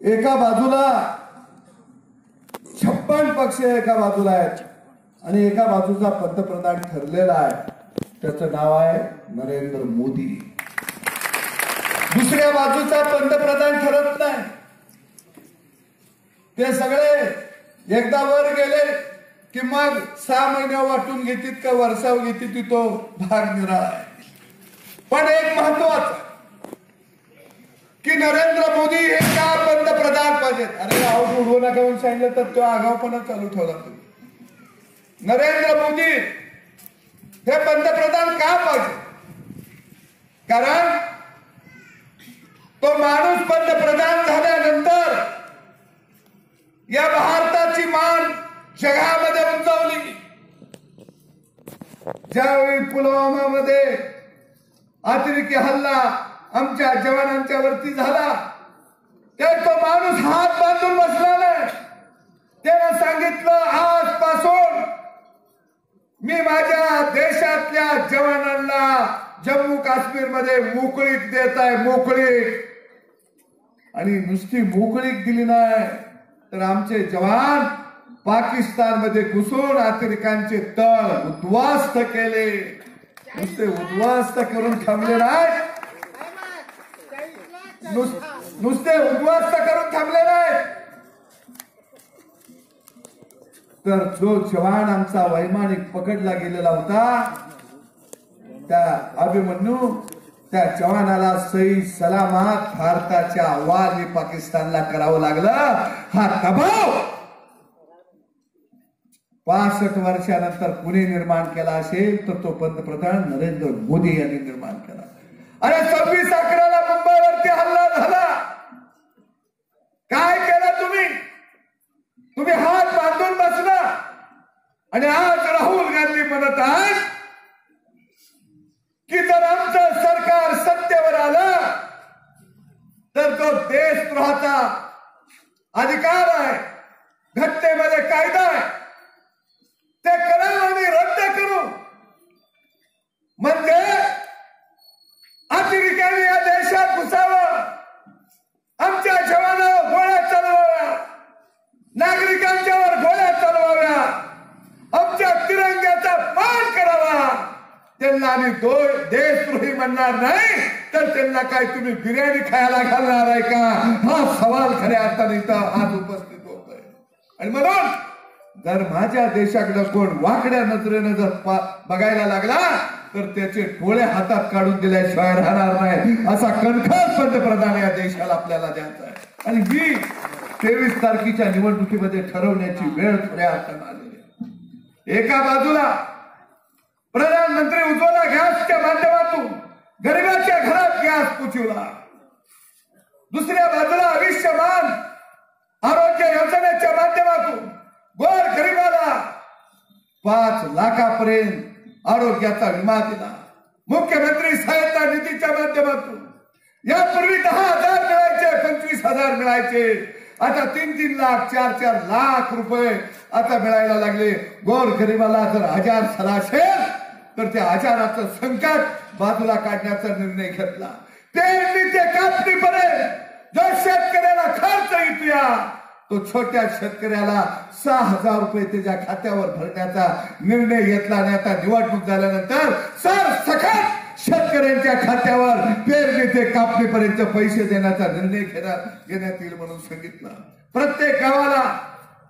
एका बाजूला छप्पन पक्ष एका बाजूला आहेत. आणि एका बाजूचा पंतप्रधान ठरलेला आहे. त्याचं नाव आहे नरेंद्र मोदी. दुसऱ्या बाजूचा पंतप्रधान ठरत नाही. ते सगळे एकदा वर गेले की मग सहा महिने वाटून घेतील का वर्षाव घेतील तो भाग निराळा आहे. पण एक महत्वाचं की नरेंद्र मोदी आहेत अरे आऊट उडवू नका म्हणून सांगितलं तर तो आगावपणा चालू ठेवला तुम्ही. नरेंद्र मोदी हे पंतप्रधान का पाहिजे कारण तो माणूस पंतप्रधान झाल्यानंतर या भारताची मान जगामध्ये उंचावली ज्यावेळी पुलवामामध्ये अतिरेकी हल्ला आमच्या जवानांच्या वरती झाला तर तो माणूस हात बांधून बसला नाही त्यानं सांगितलं आजपासून मी माझ्या देशातल्या जवानांना जम्मू काश्मीरमध्ये मोकळीक देत आहे मोकळीक. आणि नुसती मोकळीक दिली नाही तर आमचे जवान पाकिस्तानमध्ये घुसून अतिरेकांचे तळ उद्ध्वस्त केले. नुसते उद्ध्वस्त करून थांबले नाही नुसते उद्ध्वस्त करून थांबले नाही तर जो जवान आमचा वैमानिक पकडला गेलेला होता त्या अभिमन्यू त्या जवानाला सई सलामात भारताच्या आवाज पाकिस्तानला करावं लागलं. हा दबाव! पासष्ट वर्षानंतर कुणी निर्माण केला असेल तर तो पंतप्रधान नरेंद्र मोदी यांनी निर्माण केला. अरे सव्वीस अकराला मुंबईवरती हल्ला झाला. काय केलं तुम्ही तुम्ही हात बांधून बसला आणि आज राहुल गांधी म्हणत आहेत की जर आमचं सरकार सत्तेवर आलं तर तो देशद्रोहाचा अधिकार आहे. घटनेमध्ये कायदा आहे ते कलम आम्ही रद्द करू म्हणजे अतिरेक्याने या देशात घुसावं आमच्या जवानावर गोळ्या चालवाव्या नागरिकांच्यावर गोळ्या चालवाव्या आमच्या तिरंग्याचा मान करावा त्यांना आम्ही दो देशद्रोही म्हणणार नाही तर त्यांना काय तुम्ही बिर्याणी खायला घालणार आहे का? हा सवाल खऱ्या अर्थाने इथं आज उपस्थित होतोय. आणि म्हणून जर माझ्या देशाकडे कोण वाकड्या नजरेनं जर बघायला लागला तर त्याचे डोळे हातात काढून दिल्याशिवाय राहणार नाही. असा कणखर पंतप्रधान या देशाला आपल्याला द्यायचा आहे. आणि ही तेवीस तारखेच्या निवडणुकीमध्ये ठरवण्याची वेळ थोड्या अर्थानं आलेली आहे. एका बाजूला प्रधानमंत्री उज्ज्वला गॅसच्या माध्यमातून गरिबाच्या घरात गॅस पोचवला. दुसऱ्या बाजूला आयुष्यमान आरोग्य योजनेच्या माध्यमातून गोर गरिबाला पाच लाखापर्यंत आरोग्याचा विमा दिला. मुख्यमंत्री सहायता निधीच्या माध्यमातून. यापूर्वी दहा हजार मिळायचे पंचवीस हजार मिळायचे. आता तीन तीन लाख चार चार लाख रुपये आता मिळायला लागले. गोर गरिबाला जर हजार झाला असेल तर त्या आजाराचं संकट बाजूला काढण्याचा निर्णय घेतला. ते ते कापणीपर्यंत जो शेतकऱ्याला खर्च येतोया तो छोट्या शेतकऱ्याला सहा हजार रुपये त्याच्या खात्यावर भरण्याचा निर्णय घेतला आणि आता निवडणूक झाल्यानंतर सर सखत शेतकऱ्यांच्या खात्यावर पेरणी ते कापणीपर्यंत पैसे देण्याचा निर्णय घेण्यात घेण्यात येईल म्हणून सांगितलं. प्रत्येक गावाला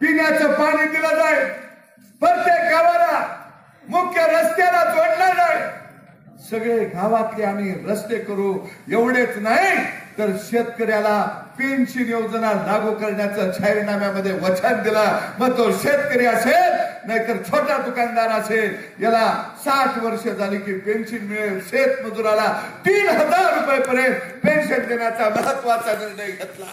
पिण्याचं पाणी दिलं जाईल. प्रत्येक गावाला मुख्य रस्त्याला सगळे गावातले आम्ही रस्ते करू. एवढेच नाही तर शेतकऱ्याला पेन्शन योजना लागू करण्याचं जाहीरनाम्यामध्ये वचन दिलं. मग तो शेतकरी असेल नाहीतर छोटा दुकानदार असेल याला साठ वर्ष झाली की पेन्शन मिळेल. शेतमजुराला तीन हजार रुपये पर्यंत पेन्शन देण्याचा महत्त्वाचा निर्णय घेतला.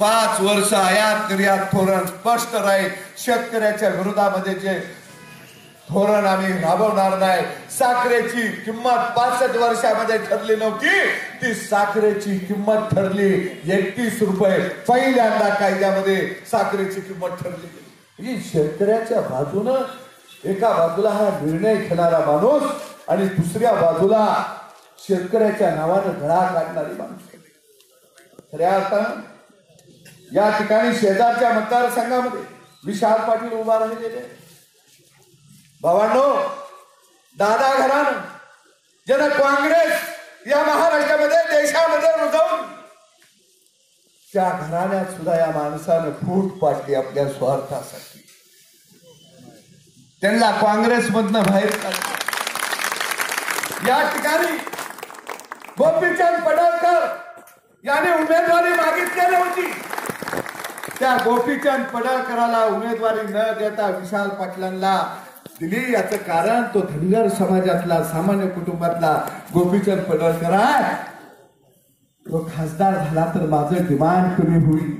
पाच वर्ष आयात निर्यात धोरण स्पष्ट राहील. शेतकऱ्याच्या विरोधामध्ये जे धोरण आम्ही राबवणार नाही. साखरेची किंमत पासष्ट वर्षामध्ये ठरली नव्हती. ती साखरेची किंमत ठरली. एकतीस रुपये. पहिल्यांदा कायद्यामध्ये साखरेची किंमत ठरली ही शेतकऱ्याच्या बाजूनं एका बाजूला हा निर्णय घेणारा माणूस आणि दुसऱ्या बाजूला शेतकऱ्याच्या नावानं गळा काढणारी माणूस. खऱ्या अर्थानं या ठिकाणी शेजारच्या मतदारसंघामध्ये विशाल पाटील उभा राहिलेले भावांनो दादा घराणं ज्यांना काँग्रेस या महाराष्ट्रामध्ये देशामध्ये रुजवून. त्या घराण्यात सुद्धा या माणसानं फूट पाडली आपल्या स्वार्थासाठी. त्यांना काँग्रेसमधनं बाहेर काढलं. या ठिकाणी गोपीचंद पडळकर याने उमेदवारी मागितलेली होती. त्या गोपीचंद पडळकराला उमेदवारी न देता विशाल पाटलांना दिली याचं कारण तो धनगर समाजातला सामान्य कुटुंबातला गोपीचंद पडळकर आहे. तो खासदार झाला तर माझं डिमांड कमी होईल.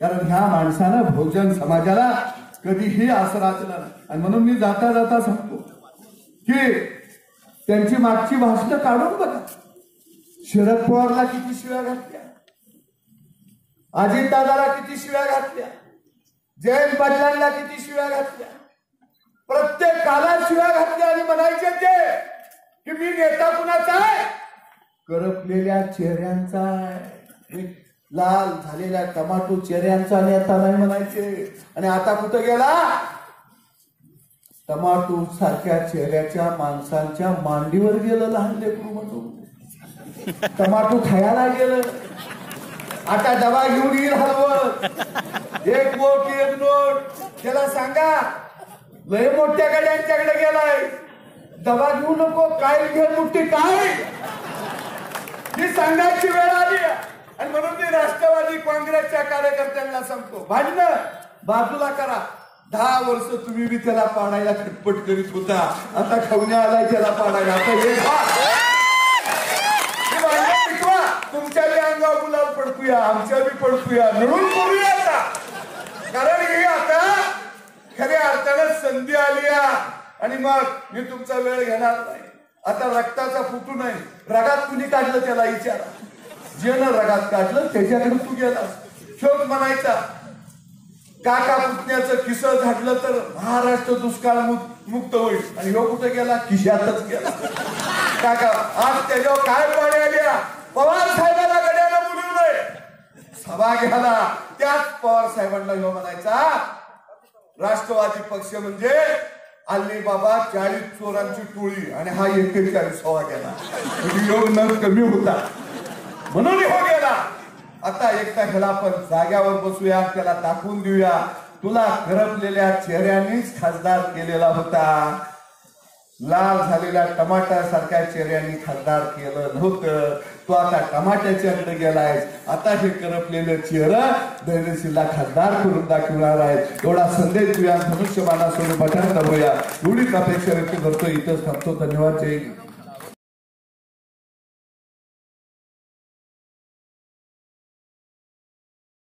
कारण ह्या माणसानं बहुजन समाजाला कधीही असं राचलं आणि म्हणून मी जाता जाता सांगतो की त्यांची मागची भाषणं काढून बघा. शरद पवारला किती शिव्या घातल्या? अजितदादाला किती शिव्या घातल्या? जयंत पाटलांना किती शिव्या घातल्या? प्रत्येक कालात शिव्या घातल्या आणि म्हणायचे ते की मी नेता कुणाचा आहे? करपलेल्या चेहऱ्यांचा आहे. लाल झालेल्या टमाटो चेहऱ्यांचा नेता नाही म्हणायचे. आणि आता कुठं गेला? टमाटो सारख्या चेहऱ्याच्या माणसांच्या मांडीवर गेलं लहान लेकरू म्हणून. टमाटो खायला गेलं. आता डबा घेऊन येईल हलवत एक वोट एक नोट. त्याला सांगा लय मोठ्या गड्यांच्याकडे गेलाय. दबा घेऊ नको काय घे मुठी काय? ही सांगायची वेळ आली. आणि म्हणून मी राष्ट्रवादी काँग्रेसच्या कार्यकर्त्यांना सांगतो भांडण बाजूला करा. दहा वर्ष तुम्ही बी त्याला पाडायला खटपट करीत होता. आता खवण्या आलाय त्याला पाडायला. आता हे तुमच्या बी अंगावर गुलाल पडतोया आमच्या बी पडतोया. मिळून करूया आता. कारण हे आता खऱ्या अर्थानं संधी आली आणि मग मी तुमचा वेळ घेणार नाही. आता रक्ताचा फुटू नाही. रगात कुणी काढलं त्याला विचारा ज्यानं रगात काढलं त्याच्याकडे तू गेला. शोध म्हणायचा. काका पुतण्याचं किस झाडलं तर महाराष्ट्र दुष्काळ मुक्त होईल. आणि ह्यो कुठे गेला? किशातच गेला. काका आज त्याच्यावर काय पाणी आल्या पवार साहेबाला गड्याला बोलवलंय सभा घ्याला त्याच पवार साहेबांना ह्यो म्हणायचा राष्ट्रवादी पक्ष म्हणजे आली बाबा चाळीस चोरांची टोळी आणि हा एकेचाळीस हवा गेला. म्हणजे योग कमी होता. म्हणून हो गेला. आता एकदा ह्याला आपण जाग्यावर बसूया त्याला दाखवून देऊया. तुला करपलेल्या चेहऱ्यानेच खासदार केलेला होता. लाल झालेल्या टमाटा सारख्या चेहऱ्यांनी खासदार केलं नव्हतं. तो आता टमाट्याच्याकडे गेलाय आता हे करपलेलं चेहरा दैनशीला खासदार करून दाखवणार आहे. एवढा संदेश तुया धनुष्यमानासोबत बघायला दाबूया एवढीच अपेक्षा व्यक्त करतो. इथंच थांबतो. धन्यवाद. जय